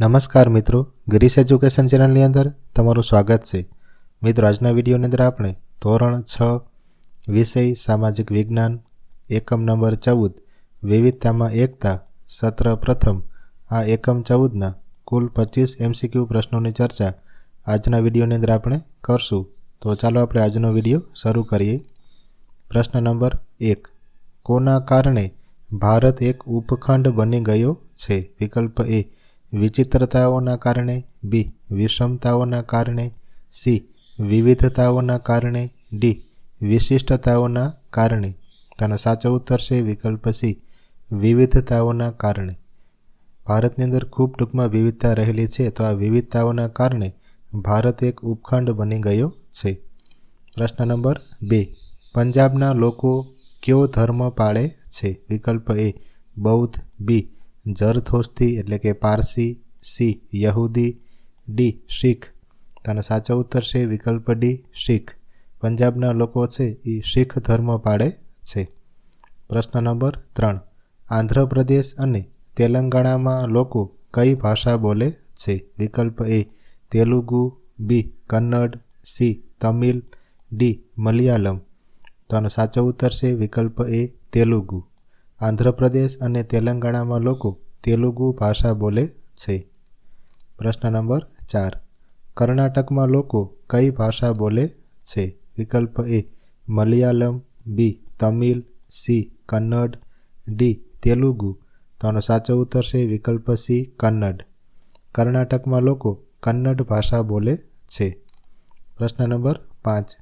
નમસ્કાર મિત્રો Greece education ચેનલની અંદર તમારું સ્વાગત છે. મિત્રો, આજના વિડીયોની અંદર આપણે ધોરણ છ, વિષય, સામાજિક વિજ્ઞાન, એકમ નંબર ચૌદ, વિવિધતામાં એકતા, સત્ર પ્રથમ, આ એકમ ચૌદના કુલ પચીસ એમસીક્યુ પ્રશ્નોની ચર્ચા આજના વિડીયોની અંદર આપણે કરશું. તો ચાલો આપણે આજનો વીડિયો શરૂ કરીએ. પ્રશ્ન નંબર એક, કોના કારણે ભારત એક ઉપખંડ બની ગયો છે? વિકલ્પ એ વિચિત્રતાઓના કારણે, બી, વિષમતાઓના કારણે, સી, વિવિધતાઓના કારણે, ડી, વિશિષ્ટતાઓના કારણે. તેનો સાચો ઉત્તર છે વિકલ્પ સી, વિવિધતાઓના કારણે. ભારતની અંદર ખૂબ ટૂંકમાં વિવિધતા રહેલી છે, તો આ વિવિધતાઓના કારણે ભારત એક ઉપખંડ બની ગયો છે. પ્રશ્ન નંબર બે, પંજાબના લોકો કયો ધર્મ પાળે છે? વિકલ્પ એ, બૌદ્ધ, બી જરથોસ્તી એટલે કે પારસી, સી, યહૂદી, ડી, શીખ. અને સાચો ઉત્તર છે વિકલ્પ ડી, શીખ. પંજાબના લોકો છે એ શીખ ધર્મ પાળે છે. પ્રશ્ન નંબર ત્રણ. આંધ્રપ્રદેશ અને તેલંગાણામાં લોકો કઈ ભાષા બોલે છે? વિકલ્પ A, Telugu, B, Kannada, C, Tamil, D, Malayalam. તો આનો સાચો ઉત્તર છે વિકલ્પ એ, તેલુગુ. આંધ્રપ્રદેશ અને તેલંગાણામાં લોકો તેલુગુ ભાષા બોલે છે. પ્રશ્ન નંબર ચાર. કર્ણાટકમાં લોકો કઈ ભાષા બોલે છે? વિકલ્પ A Malayalam, B Tamil, C Kannada, D Telugu. તો આનો સાચો ઉત્તર છે, વિકલ્પ સી કન્નડ. કર્ણાટકમાં લોકો કન્નડ ભાષા બોલે છે. પ્રશ્ન નંબર પાંચ.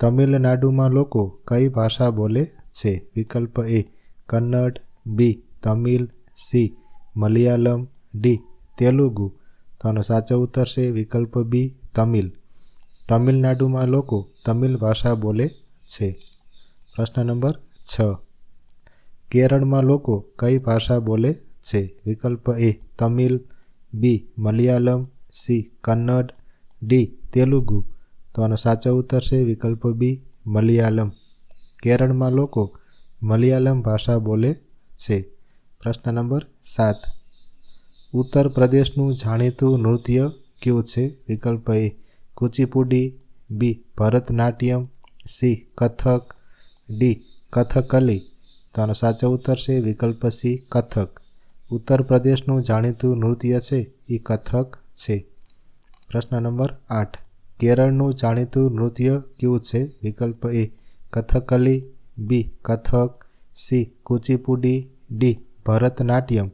તમિલનાડુમાં લોકો કઈ ભાષા બોલે છે? વિકલ્પ A Kannada, B, Tamil, C, Malayalam, D, Telugu. તો આનો સાચો ઉત્તર છે વિકલ્પ બી, તમિલ. તમિલનાડુમાં લોકો તમિલ ભાષા બોલે છે. પ્રશ્ન નંબર છ. કેરળમાં લોકો કઈ ભાષા બોલે છે? વિકલ્પ A, Tamil, B, Malayalam, C, Kannada, D, Telugu. તો આનો સાચો ઉત્તર છે વિકલ્પ બી, મલયાલમ. કેરળમાં લોકો મલયાલમ ભાષા બોલે છે. પ્રશ્ન નંબર સાત. ઉત્તર પ્રદેશનું જાણીતું નૃત્ય કયું છે? વિકલ્પ A. Kuchipudi, B. Bharatanatyam, C. Kathak, D. Kathakali. તો આનો સાચો ઉત્તર છે. વિકલ્પ સી. કથક. ઉત્તર પ્રદેશનું જાણીતું નૃત્ય છે. એ કથક છે. પ્રશ્ન નંબર આઠ. કેરળનું જાણીતું નૃત્ય કયું છે? વિકલ્પ A. Kathakali B, Kathak, C, Kuchipudi, D, Bharatanatyam.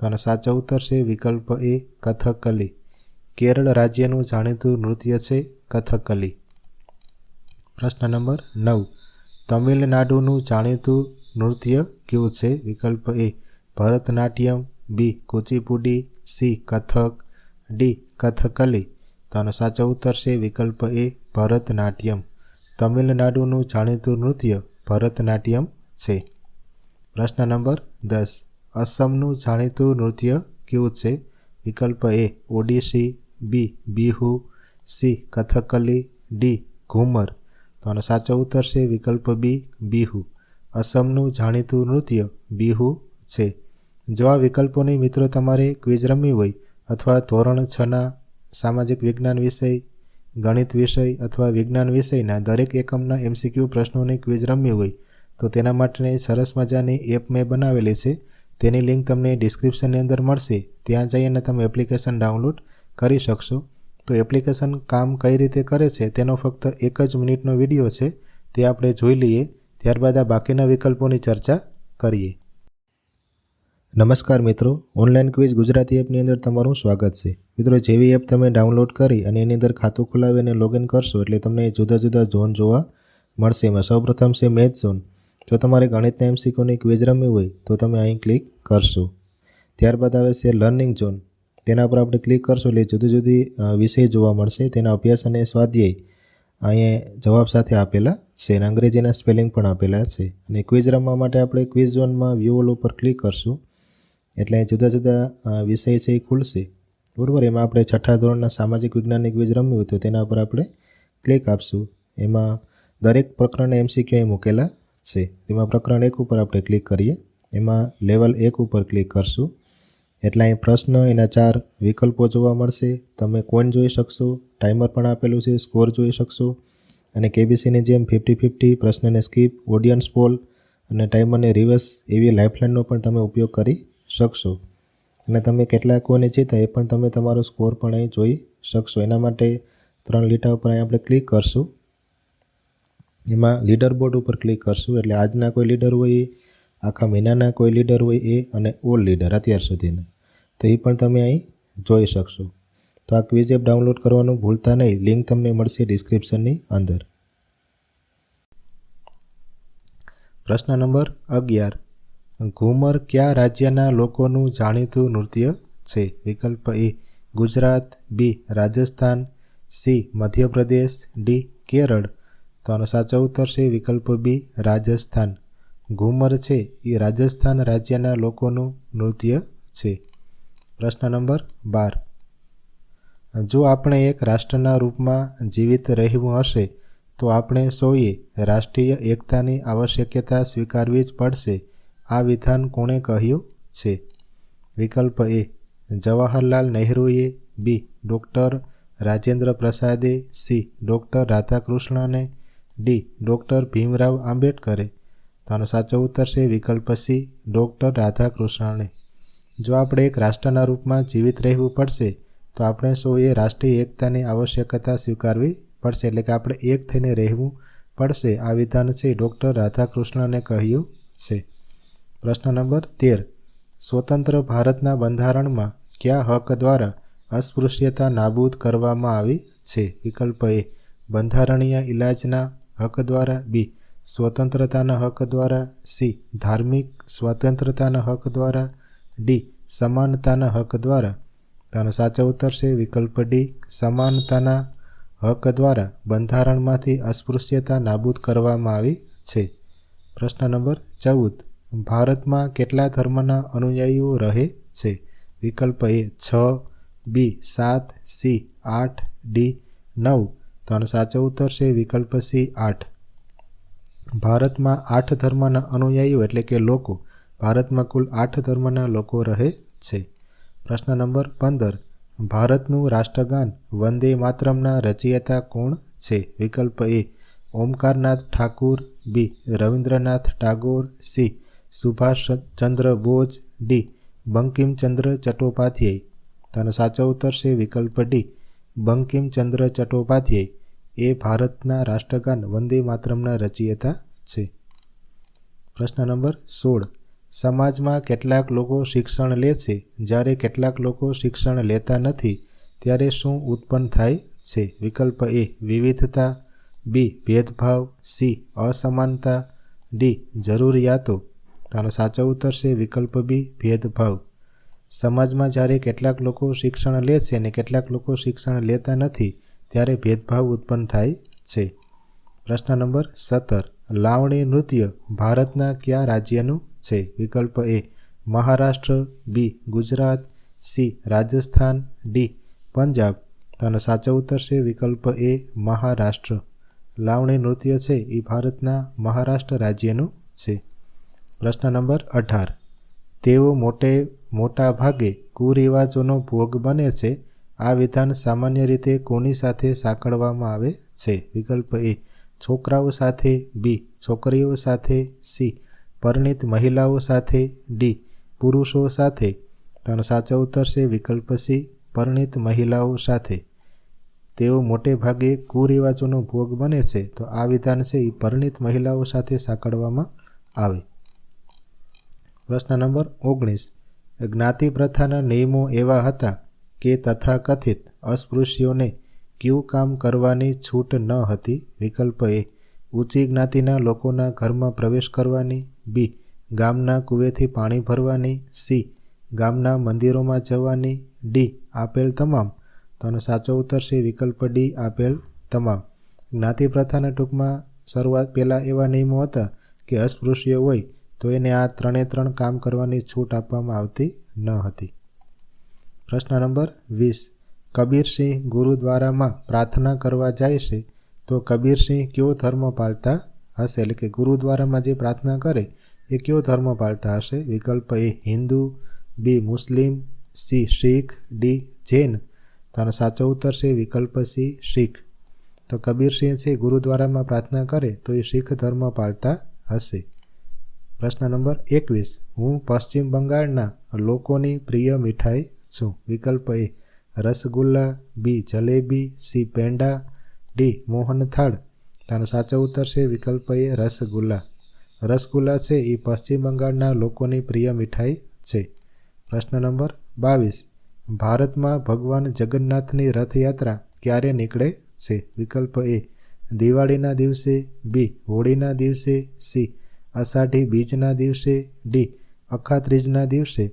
તો સાચો ઉત્તર છે વિકલ્પ એ કથકલી. કેરળ રાજ્યનું જાણીતું નૃત્ય છે કથકલી. પ્રશ્ન નંબર નવ. તમિલનાડુનું જાણીતું નૃત્ય કયું છે? વિકલ્પ A Bharatanatyam, B, Kuchipudi, C, Kathak, D, Kathakali. તો આનો સાચો ઉત્તર છે વિકલ્પ એ ભરતનાટ્યમ. તમિલનાડુનું જાણીતું નૃત્ય ભરતનાટ્યમ છે. પ્રશ્ન નંબર દસ. અસમનું જાણીતું નૃત્ય કયું છે? વિકલ્પ A Odissi B, Bihu, C, Kathakali, D, Ghoomar. તો આનો સાચો ઉત્તર છે વિકલ્પ બી, બિહુ. અસમનું જાણીતું નૃત્ય બિહુ છે. જો આ વિકલ્પોની મિત્રો તમારે ક્વિઝ રમવી હોય અથવા ધોરણ છના સામાજિક વિજ્ઞાન વિષય ગણિત વિષય અથવા વિજ્ઞાન વિષયના દરેક એકમના એમસીક્યુ પ્રશ્નોની ક્વિઝ રમવી હોય, તો તેના માટેની સરસ મજાની એપ મેં બનાવેલી છે. તેની લિંક તમને ડિસ્ક્રિપ્શનની અંદર મળશે. ત્યાં જઈને તમે એપ્લિકેશન ડાઉનલોડ કરી શકશો. તો એપ્લિકેશન કામ કઈ રીતે કરે છે તેનો ફક્ત એક જ મિનિટનો વીડિયો છે. તે આપણે જોઈ લઈએ. ત્યારબાદ આ બાકીના વિકલ્પોની ચર્ચા કરીએ. નમસ્કાર મિત્રો, ઓનલાઈન ક્વિઝ ગુજરાતી એપની અંદર તમારું સ્વાગત છે. મિત્રો, જેવી એપ તમે ડાઉનલોડ કરી અને એની અંદર ખાતું ખોલાવી અને લોગિન કરશો એટલે તમને જુદા જુદા ઝોન જોવા મળશે. એમાં સૌપ્રથમ છે મેથ ઝોન. જો તમારે ગણિતના એમસીક્યુની ક્વિઝ રમવી હોય, તો તમે અહીં ક્લિક કરશો. ત્યારબાદ આવે છે લર્નિંગ ઝોન. તેના પર આપણે ક્લિક કરશો એટલે જુદી જુદી વિષય જોવા મળશે. તેના અભ્યાસ અને સ્વાધ્યાય અહીંયા જવાબ સાથે આપેલા છે અને અંગ્રેજીના સ્પેલિંગ પણ આપેલા છે. અને ક્વિઝ રમવા માટે આપણે ક્વિઝ ઝોનમાં વ્યૂ ઉપર ક્લિક કરશું. એટલે જુદા જુદા વિષય છે એ ખુલશે. બરાબર? એમાં આપણે છઠ્ઠા ધોરણના સામાજિક વિજ્ઞાન ક્વિઝ રમ્યું હોય તો તેના ઉપર આપણે ક્લિક આપશું. એમાં દરેક પ્રકરણના એમસીક્યુ અહીં મૂકેલા છે. તેમાં પ્રકરણ એક ઉપર આપણે ક્લિક કરીએ. એમાં લેવલ એક ઉપર ક્લિક કરશું. એટલે અહીં પ્રશ્ન, એના ચાર વિકલ્પો જોવા મળશે. તમે કોઈન જોઈ શકશો? ટાઈમર પણ આપેલું છે સ્કોર જોઈ શકશો. અને કેબીસીની જેમ ફિફ્ટી ફિફ્ટી પ્રશ્નને સ્કીપ ઓડિયન્સ પોલ અને ટાઈમરને રિવર્સ એવી લાઇફલાઇનનો પણ તમે ઉપયોગ કરી શકશો. અને તમે કેટલા કોઈને જીતા એ પણ તમે તમારો સ્કોર પણ અહીં જોઈ શકશો. એના માટે ત્રણ લીટા ઉપર અહીં આપણે ક્લિક કરશું. એમાં લીડર બોર્ડ ઉપર ક્લિક કરશું. એટલે આજના કોઈ લીડર હોય એ આખા મહિનાના કોઈ લીડર હોય એ અને ઓલ લીડર અત્યાર સુધીના. તો એ પણ તમે અહીં જોઈ શકશો. તો આ ક્વિઝ એપ ડાઉનલોડ કરવાનું ભૂલતા નહીં. લિંક તમને મળશે ડિસ્ક્રિપ્શનની અંદર. પ્રશ્ન નંબર અગિયાર. ઘુમર કયા રાજ્યના લોકોનું જાણીતું નૃત્ય છે? વિકલ્પ A Gujarat B Rajasthan C Madhya Pradesh D Kerala. તો આનો સાચો ઉત્તર છે વિકલ્પ બી રાજસ્થાન. ઘૂમર છે એ રાજસ્થાન રાજ્યના લોકોનું નૃત્ય છે. પ્રશ્ન નંબર બાર. જો આપણે એક રાષ્ટ્રના રૂપમાં જીવિત રહેવું હશે, તો આપણે સૌએ રાષ્ટ્રીય એકતાની આવશ્યકતા સ્વીકારવી જ પડશે. આ વિધાન કોણે કહ્યું છે? વિકલ્પ એ, જવાહરલાલ નહેરુએ બી, ડૉક્ટર રાજેન્દ્ર પ્રસાદે, સી, ડૉક્ટર રાધાકૃષ્ણને, ડી, ડૉક્ટર ભીમરાવ આંબેડકરે. તેનો સાચો ઉત્તર છે, વિકલ્પ સી, ડૉક્ટર રાધાકૃષ્ણને. જો આપણે એક રાષ્ટ્રના રૂપમાં જીવિત રહેવું પડશે, તો આપણે સૌએ રાષ્ટ્રીય એકતાની આવશ્યકતા સ્વીકારવી પડશે, એટલે કે આપણે એક થઈને રહેવું પડશે. આ વિધાન છે, ડૉક્ટર રાધાકૃષ્ણને કહ્યું છે. પ્રશ્ન નંબર તેર. સ્વતંત્ર ભારતના બંધારણમાં કયા હક દ્વારા અસ્પૃશ્યતા નાબૂદ કરવામાં આવી છે? વિકલ્પ એ. બંધારણીય ઇલાજના હક દ્વારા. બી. સ્વતંત્રતાના હક દ્વારા. સી. ધાર્મિક સ્વતંત્રતાના હક દ્વારા. ડી. સમાનતાના હક દ્વારા. તેનો સાચો ઉત્તર છે વિકલ્પ ડી. સમાનતાના હક દ્વારા બંધારણમાંથી અસ્પૃશ્યતા નાબૂદ કરવામાં આવી છે. પ્રશ્ન નંબર ચૌદ. ભારતમાં કેટલા ધર્મના અનુયાયીઓ રહે છે? વિકલ્પ એ છ, બી, સાત, સી, આઠ, ડી, નવ. તો આનો સાચો ઉત્તર છે, વિકલ્પ સી, આઠ. ભારતમાં આઠ ધર્મના અનુયાયીઓ એટલે કે લોકો, ભારતમાં કુલ આઠ ધર્મના લોકો રહે છે. પ્રશ્ન નંબર પંદર, ભારતનું રાષ્ટ્રગાન વંદે માતરમના રચયિતા કોણ છે? વિકલ્પ A, Omkarnath Thakur, B, Rabindranath Tagore, C Subhash Chandra Bose D. Bankim Chandra Chattopadhyay. તેનો સાચો ઉત્તર છે વિકલ્પ ડી. બંકિમચંદ્ર ચટ્ટોપાધ્યાય. એ ભારતના રાષ્ટ્રગાન વંદે માતરમના રચયિતા છે. પ્રશ્ન નંબર સોળ. સમાજમાં કેટલાક લોકો શિક્ષણ લે છે? જ્યારે કેટલાક લોકો શિક્ષણ લેતા નથી, ત્યારે શું ઉત્પન્ન થાય છે? વિકલ્પ એ. વિવિધતા. બી. ભેદભાવ. સી. અસમાનતા. ડી. જરૂરિયાતો. આનો સાચો ઉત્તર છે વિકલ્પ બી, ભેદભાવ. સમાજમાં જ્યારે કેટલાક લોકો શિક્ષણ લે છે અને કેટલાક લોકો શિક્ષણ લેતા નથી, ત્યારે ભેદભાવ ઉત્પન્ન થાય છે. પ્રશ્ન નંબર સત્તર. લાવણી નૃત્ય ભારતના કયા રાજ્યનું છે? વિકલ્પ A. Maharashtra, B. Gujarat, C. Rajasthan, D. Punjab. તેનો સાચો ઉત્તર છે વિકલ્પ એ, મહારાષ્ટ્ર. લાવણી નૃત્ય છે એ ભારતના મહારાષ્ટ્ર રાજ્યનું છે. પ્રશ્ન નંબર અઢાર. તેઓ મોટે મોટા ભાગે કુરિવાજોનો ભોગ બને છે. આ વિધાન સામાન્ય રીતે કોની સાથે સાંકળવામાં આવે છે? વિકલ્પ એ. છોકરાઓ સાથે. બી. છોકરીઓ સાથે. સી. પરિણિત મહિલાઓ સાથે. ડી. પુરુષો સાથે. તેનો સાચો ઉત્તર છે. વિકલ્પ સી. પરિણિત મહિલાઓ સાથે. તેઓ મોટે ભાગે કુરિવાજોનો ભોગ બને છે. તો આ વિધાન છે એ પરિણિત મહિલાઓ સાથે સાંકળવામાં આવે. પ્રશ્ન નંબર ઓગણીસ. જ્ઞાતિ પ્રથાના નિયમો એવા હતા કે તથાકથિત અસ્પૃશ્યોને કયું કામ કરવાની છૂટ ન હતી. વિકલ્પ એ. ઊંચી જ્ઞાતિના લોકોના ઘરમાં પ્રવેશ કરવાની. બી. ગામના કુવેથી પાણી ભરવાની. સી. ગામના મંદિરોમાં જવાની. ડી. આપેલ તમામ. તો સાચો ઉત્તર છે. વિકલ્પ ડી. આપેલ તમામ. જ્ઞાતિ પ્રથાના ટૂંકમાં શરૂઆત પહેલાં એવા નિયમો હતા કે અસ્પૃશ્ય હોય તો એને આ ત્રણે ત્રણ કામ કરવાની છૂટ આપવામાં આવતી ન હતી. પ્રશ્ન નંબર વીસ. કબીરસિંહ ગુરુદ્વારામાં પ્રાર્થના કરવા જાય છે તો કબીરસિંહ કયો ધર્મ પાળતા હશે? એટલે કે ગુરુદ્વારામાં જે પ્રાર્થના કરે, એ કયો ધર્મ પાળતા હશે? વિકલ્પ A Hindu, B Muslim, C Sikh, D Jain. તાનો સાચો ઉત્તર છે વિકલ્પ સી શીખ. તો કબીરસિંહ છે ગુરુદ્વારામાં પ્રાર્થના કરે તો એ શીખ ધર્મ પાળતા હશે. પ્રશ્ન નંબર એકવીસ. હું પશ્ચિમ બંગાળના લોકોની પ્રિય મીઠાઈ છું. વિકલ્પ A, rasgulla, B, jalebi, C, peda, D, mohanthal. તાનો સાચો ઉત્તર છે, વિકલ્પ એ, રસગુલ્લા. રસગુલ્લા છે એ પશ્ચિમ બંગાળના લોકોની પ્રિય મીઠાઈ છે. પ્રશ્ન નંબર બાવીસ. ભારતમાં ભગવાન જગન્નાથની રથયાત્રા ક્યારે નીકળે છે? વિકલ્પ એ, દિવાળીના દિવસે, બી, હોળીના દિવસે, સી અષાઢી બીજના દિવસે, ડી અખાત્રીજના દિવસે.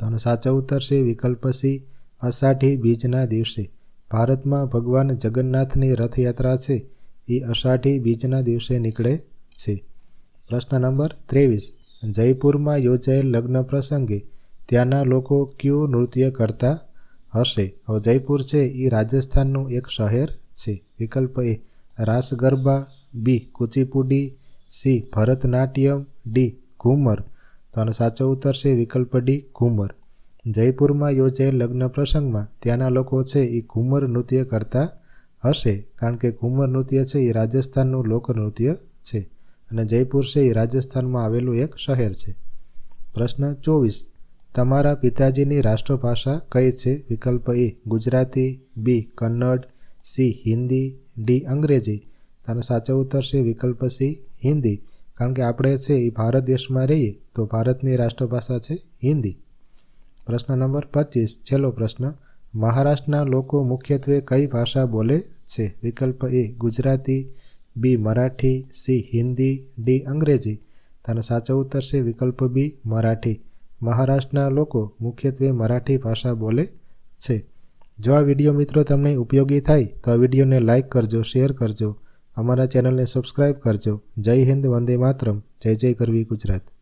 તો આનો સાચો છે વિકલ્પ સી, અષાઢી બીજના દિવસે. ભારતમાં ભગવાન જગન્નાથની રથયાત્રા છે. એ અષાઢી બીજના દિવસે નીકળે છે. પ્રશ્ન નંબર ત્રેવીસ. જયપુરમાં યોજાયેલ લગ્ન પ્રસંગે ત્યાંના લોકો કયું નૃત્ય કરતા હશે? હવે જયપુર છે એ રાજસ્થાનનું એક શહેર છે. વિકલ્પ A Raas Garba B, Kuchipudi C. Bharatanatyam. D. Ghoomar. તો આનો સાચો ઉત્તર છે વિકલ્પ ડી, ઘૂમર. જયપુરમાં યોજાયેલ લગ્ન પ્રસંગમાં ત્યાંના લોકો છે એ ઘૂમર નૃત્ય કરતા હશે, કારણ કે ઘૂમર નૃત્ય છે એ રાજસ્થાનનું લોકનૃત્ય છે. અને જયપુર છે એ રાજસ્થાનમાં આવેલું એક શહેર છે. પ્રશ્ન ચોવીસ. તમારા પિતાજીની રાષ્ટ્રભાષા કઈ છે? વિકલ્પ A, Gujarati, B, Kannada, C, Hindi, D, અંગ્રેજી. તાનો સાચો ઉત્તર છે વિકલ્પ સી, હિન્દી. કારણ કે આપણે છે એ ભારત દેશમાં રહીએ, તો ભારતની રાષ્ટ્રભાષા છે હિન્દી. પ્રશ્ન નંબર પચીસ, છેલ્લો પ્રશ્ન. મહારાષ્ટ્રના લોકો મુખ્યત્વે કઈ ભાષા બોલે છે? વિકલ્પ A, Gujarati, B, Marathi, C, Hindi, D, અંગ્રેજી. તાનો સાચો ઉત્તર છે વિકલ્પ બી, મરાઠી. મહારાષ્ટ્રના લોકો મુખ્યત્વે મરાઠી ભાષા બોલે છે. જો આ વીડિયો મિત્રો તમને ઉપયોગી થાય, તો આ વિડીયોને લાઇક કરજો, શેર કરજો. અમારા ચેનલને સબસ્ક્રાઈબ કરજો. જય હિન્દ વંદે માતરમ. જય જય કરવી ગુજરાત.